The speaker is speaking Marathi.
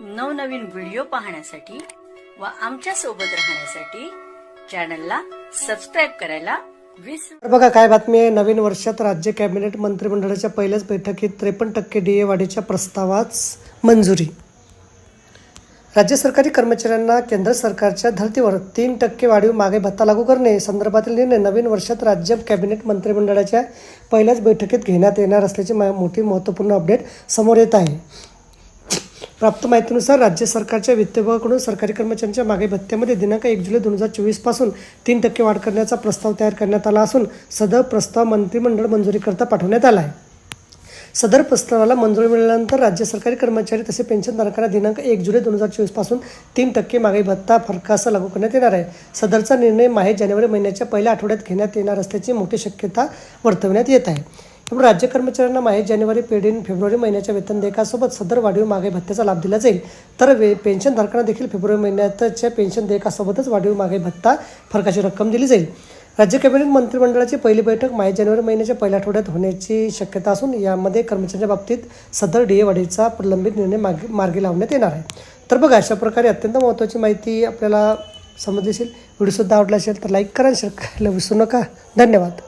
नवनवीन व्हिडिओ पाहण्यासाठी व आमच्यासोबत राहण्यासाठी चॅनलला सबस्क्राईब करायला तर बघा काय बातमी आहे? नवीन वर्षात राज्य कॅबिनेट मंत्रिमंडळाच्या पहिल्याच बैठकीत त्रेपन्न टक्के डी ए वाढीच्या प्रस्तावास मंजुरी. राज्य सरकारी कर्मचाऱ्यांना केंद्र सरकारच्या धर्तीवर तीन टक्के वाढीव मागे भत्ता लागू करणे संदर्भातील निर्णय नवीन वर्षात राज्य कॅबिनेट मंत्रिमंडळाच्या पहिल्याच बैठकीत घेण्यात येणार असल्याची मोठी महत्त्वपूर्ण अपडेट समोर येत आहे. प्राप्त माहितीनुसार राज्य सरकारच्या वित्त विभागाकडून सरकारी कर्मचाऱ्यांच्या मागे भत्त्यामध्ये दिनांक एक जुलै दोन हजार चोवीसपासून तीन टक्के वाढ करण्याचा प्रस्ताव तयार करण्यात आला असून सदर प्रस्ताव मंत्रिमंडळ मंजुरीकरता पाठवण्यात आला आहे. सदर प्रस्तावाला मंजुरी मिळाल्यानंतर राज्य सरकारी कर्मचारी तसे पेन्शनधारकांना दिनांक एक जुलै दोन हजार चोवीसपासून तीन टक्के मागे भत्ता फरकासा लागू करण्यात येणार आहे. सदरचा निर्णय माहे जानेवारी महिन्याच्या पहिल्या आठवड्यात घेण्यात येणार असल्याची मोठी शक्यता वर्तवण्यात येत आहे. त्यामुळे राज्य कर्मचाऱ्यांना माहे जानेवारी पेढीन फेब्रुवारी महिन्याच्या वेतन देयकासोबत सदर वाढीव मागे भत्त्याचा लाभ दिला जाईल. तर वे पेन्शनधारकांना देखील फेब्रुवारी महिन्यातच्या पेन्शन देयकासोबतच वाढीव मागे भत्ता फरकाची रक्कम दिली जाईल. राज्य कॅबिनेट मंत्रिमंडळाची पहिली बैठक माहे जानेवारी महिन्याच्या पहिल्या आठवड्यात होण्याची शक्यता असून यामध्ये कर्मचाऱ्यांच्या बाबतीत सदर डी ए वाढीचा प्रलंबित निर्णय मागे मार्गी लावण्यात येणार आहे. तर बघा अशा प्रकारे अत्यंत महत्त्वाची माहिती आपल्याला समजली असेल व्हिडिओसुद्धा आवडला असेल तर लाईक करा शेअर करायला विसरू नका. धन्यवाद.